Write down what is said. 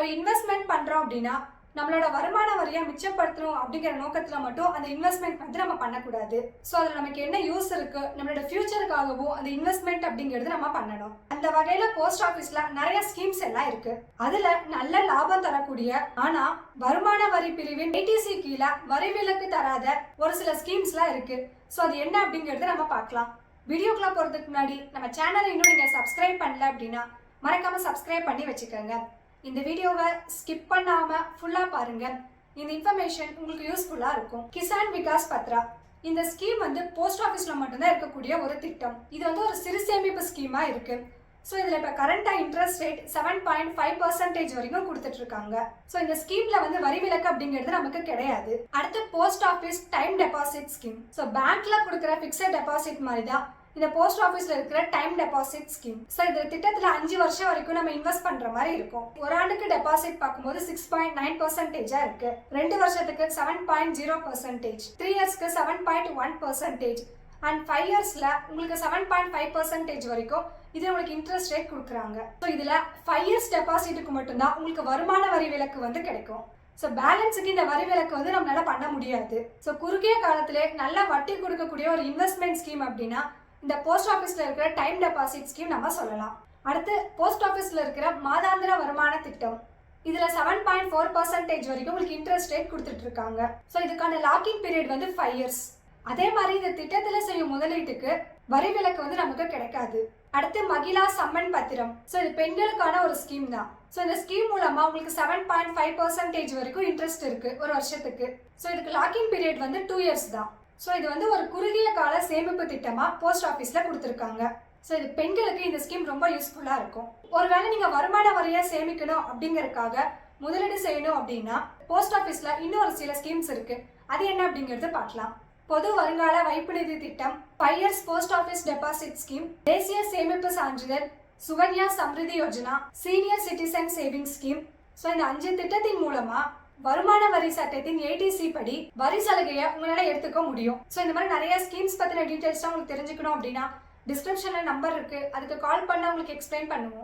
ஒரு இன்வெஸ்ட்மெண்ட் பண்ணுறோம் அப்படின்னா நம்மளோட வருமான வரியை மிச்சப்படுத்தணும் அப்படிங்கிற நோக்கத்தில் மட்டும் அந்த இன்வெஸ்ட்மெண்ட் வந்து நம்ம பண்ணக்கூடாது. ஸோ அதில் நமக்கு என்ன யூஸ் இருக்குது நம்மளோட ஃபியூச்சருக்காகவும் அந்த இன்வெஸ்ட்மெண்ட் அப்படிங்கிறது நம்ம பண்ணணும். அந்த வகையில் போஸ்ட் ஆஃபீஸில் நிறைய ஸ்கீம்ஸ் எல்லாம் இருக்குது அதில் நல்ல லாபம் தரக்கூடிய ஆனால் வருமான வரி பிரிவின் ஐடிசி கீழே வரி விலக்கு தராத ஒரு சில ஸ்கீம்ஸ்லாம் இருக்குது ஸோ அது என்ன அப்படிங்கிறது நம்ம பார்க்கலாம். வீடியோக்குள்ளே போகிறதுக்கு முன்னாடி நம்ம சேனலை இன்னும் நீங்கள் சப்ஸ்கிரைப் பண்ணல அப்படின்னா மறக்காமல் சப்ஸ்கிரைப் பண்ணி வச்சுக்கோங்க. இந்த வீடியோவை ஸ்கிப் பண்ணாம ஃபுல்லா பாருங்க. இந்த இன்ஃபர்மேஷன் உங்களுக்கு யூஸ்ஃபுல்லா இருக்கும். கிசான் விகாஸ் பத்ரா இந்த ஸ்கீம் வந்து போஸ்ட் ஆஃபீஸ்ல மட்டும்தான் இருக்கக்கூடிய ஒரு திட்டம். இது வந்து ஒரு சிறு சேமிப்பு ஸ்கீமா இருக்கு. ஸோ இதில் இப்போ கரண்டாக interest rate seven point five percentage வரைக்கும் கொடுத்துட்டு இருக்காங்க ஸோ இந்த ஸ்கீம்ல வந்து வரி விலக்கு அப்படிங்கிறது நமக்கு கிடையாது. அடுத்து post office time deposit scheme so பேங்க்ல கொடுக்குற ஃபிக்ஸட் டெபாசிட் மாதிரி தான் இந்த போஸ்ட் ஆஃபீஸ்ல இருக்கிற டைம் டெபாசிட் ஸ்கீம் ஸோ இந்த திட்டத்தில் அஞ்சு வருஷம் வரைக்கும் நம்ம இன்வெஸ்ட் பண்ற மாதிரி இருக்கும். ஒரு ஆண்டுக்கு டெபாசிட் பார்க்கும்போது சிக்ஸ் பாயிண்ட் நைன் பர்சன்டேஜா இருக்கு. ரெண்டு வருஷத்துக்கு seven point zero percentage three இயர்ஸ்க்கு seven point one percentage and five இயர்ஸ்ல உங்களுக்கு செவன் பாயிண்ட் ஃபைவ் பர்சன்டேஜ் வரைக்கும் இது உங்களுக்கு இன்ட்ரெஸ்ட் ரேட் கொடுக்குறாங்க. ஸோ இதுல ஃபைவ் இயர்ஸ் டெபாசிட்டுக்கு மட்டும்தான் உங்களுக்கு வருமான வரி விலக்கு வந்து கிடைக்கும். ஸோ பேலன்ஸுக்கு இந்த வரி விலக்கு வந்து நம்மளால பண்ண முடியாது. ஸோ குறுகிய காலத்திலே நல்ல வட்டி கொடுக்கக்கூடிய ஒரு இன்வெஸ்ட்மெண்ட் ஸ்கீம் அப்படின்னா இந்த போஸ்ட் ஆஃபீஸில் இருக்கிற டைம் டெபாசிட் ஸ்கீம் நம்ம சொல்லலாம். அடுத்து போஸ்ட் ஆஃபீஸில் இருக்கிற மாதாந்திர வருமான திட்டம். இதில் செவன் பாயிண்ட் ஃபோர் பர்சன்டேஜ் வரைக்கும் உங்களுக்கு இன்ட்ரெஸ்ட் ரேட் கொடுத்துட்டு இருக்காங்க. ஸோ இதுக்கான லாக்கிங் பீரியட் வந்து ஃபைவ் இயர்ஸ் அதே மாதிரி இந்த திட்டத்தில் செய்யும் முதலீட்டுக்கு வரி விலக்கு வந்து நமக்கு கிடைக்காது. அடுத்து மகிழா சம்மன் பத்திரம். ஸோ இது பெண்களுக்கான ஒரு ஸ்கீம் தான். ஸோ இந்த ஸ்கீம் மூலமா உங்களுக்கு செவன் பாயிண்ட் ஃபைவ் பர்சன்டேஜ் வரைக்கும் இன்ட்ரெஸ்ட் இருக்கு ஒரு வருஷத்துக்கு. ஸோ இதுக்கு லாக்கிங் பீரியட் வந்து டூ இயர்ஸ் தான். ஸோ இது வந்து ஒரு குறுகிய கால சேமிப்பு திட்டமாக போஸ்ட் ஆஃபீஸில் கொடுத்துருக்காங்க. ஸோ இது பெண்களுக்கு இந்த ஸ்கீம் ரொம்ப யூஸ்ஃபுல்லாக இருக்கும். ஒருவேளை நீங்கள் வருமான வரியாக சேமிக்கணும் அப்படிங்கிறதுக்காக முதலீடு செய்யணும் அப்படின்னா போஸ்ட் ஆஃபீஸில் இன்னொரு சில ஸ்கீம்ஸ் இருக்குது அது என்ன அப்படிங்கிறது பார்க்கலாம். பொது வருங்கால வைப்பு நிதி திட்டம் பையர்ஸ் போஸ்ட் ஆஃபீஸ் டெபாசிட் ஸ்கீம் தேசிய சேமிப்பு சான்றிதழ் Sukanya Samriddhi Yojana senior citizen saving scheme so இந்த அஞ்சு திட்டத்தின் மூலமாக வருமான வரி சட்டத்தின் ஏடிசி படி வரி சலுகையை உங்களால எடுத்துக்க முடியும். ஸோ இந்த மாதிரி நிறைய ஸ்கீம்ஸ் பத்தின டீடைல்ஸ் உங்களுக்கு தெரிஞ்சுக்கணும் அப்படின்னா டிஸ்கிரிப்ஷன்ல நம்பர் இருக்கு. அதுக்கு கால் பண்ணா உங்களுக்கு எக்ஸ்பிளைன் பண்ணுவோம்.